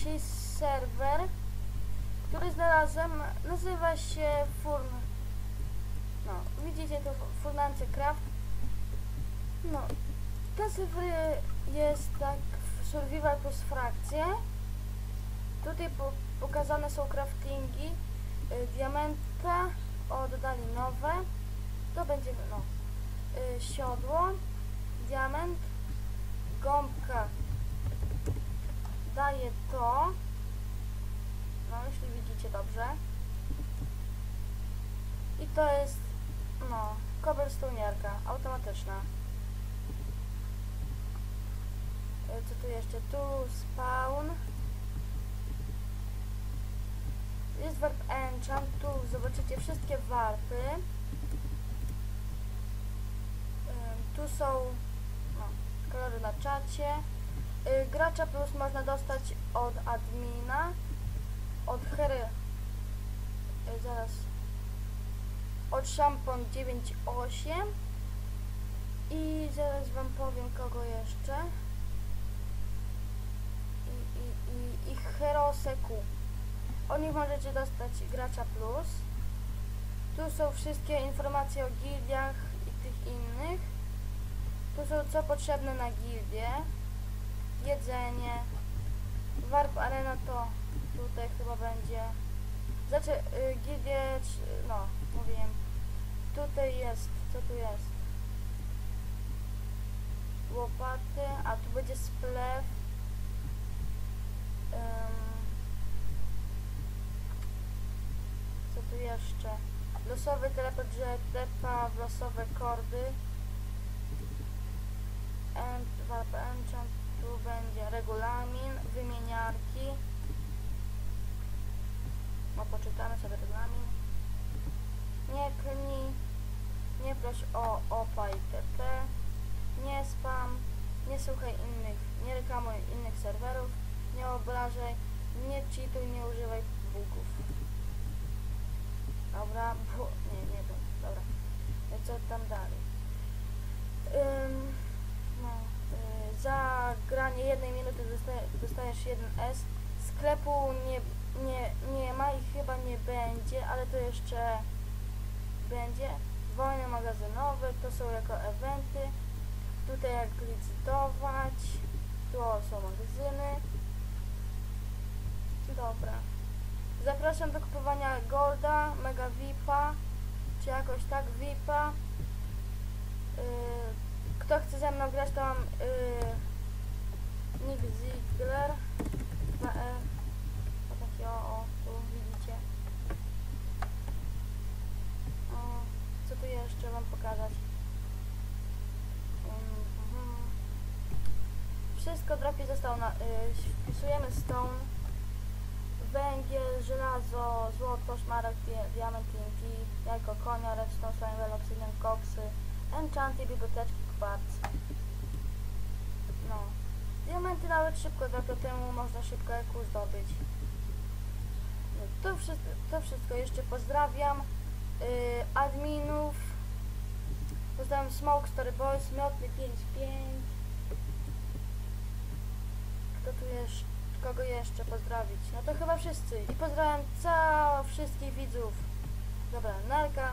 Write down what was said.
Dzisiaj serwer, który znalazłem, nazywa się Furn. No, widzicie to Furnance Craft. No, ten serwer jest tak w Survival plus frakcje. Tutaj po, pokazane są craftingi y, diamenta, o dodali nowe. To będzie no, y, siodło, diament, gąbka daje to. No, jeśli widzicie dobrze. I to jest, no, cobblestone'ierka automatyczna. Y, Co tu jeszcze? Tu spawn. Jest warp enchant, tu zobaczycie wszystkie warpy. Tu są no, kolory na czacie. Y, Gracza plus można dostać od admina, od hery, y, zaraz, od szampon 9.8 i zaraz wam powiem kogo jeszcze. I, i, i, i Heroseku. Od nich możecie dostać gracza plus. Tu są wszystkie informacje o gildiach i tych innych. Tu są co potrzebne na gildię. Jedzenie. Warp Arena to tutaj chyba będzie. Znaczy y, no mówiłem. Tutaj jest, co tu jest? Łopaty, a tu będzie splew. Ym, Co tu jeszcze? Losowy teleport, że w losowe kordy. Ent, warp enchant, tu będzie regulamin, wymieniarki. No poczytamy sobie regulamin. Nie klnij, nie proś o opa i TP, nie spam, nie słuchaj innych, nie reklamuj innych serwerów, nie obrażaj, nie cheatuj, nie używaj bugów. Dobra, bu, nie, nie dobra. Co tam dalej? Ym, granie jednej minuty dostaje, dostajesz 1S. Sklepu nie, nie, nie ma i chyba nie będzie, ale to jeszcze będzie. Wojny magazynowe, to są jako eventy. Tutaj jak licytować. Tu są magazyny. Dobra. Zapraszam do kupowania Golda, Mega VIPa, czy jakoś tak VIPa. Yy, kto chce ze mną grać, to mam yy, Nick Ziegler. Na E. O takie o, o, tu widzicie. O, co tu jeszcze wam pokazać? Mhm. Wszystko dropi zostało na... Yy, wpisujemy stone węgiel, żelazo, złoto, szmaragd, di- diament, TNT, jajko konia, redstone, slime, obsydian, koksy, enchanty, biblioteczki, kwarc. No. Diamenty nawet szybko dropią, temu można szybko EQ zdobyć. No, to, wszystko, to wszystko. Jeszcze pozdrawiam yy, adminów. Pozdrawiam Smoke Story Boys, Miotny 55. Kto tu jeszcze? Kogo jeszcze pozdrowić? No to chyba wszyscy. I pozdrawiam całych wszystkich widzów. Dobra, Nelka.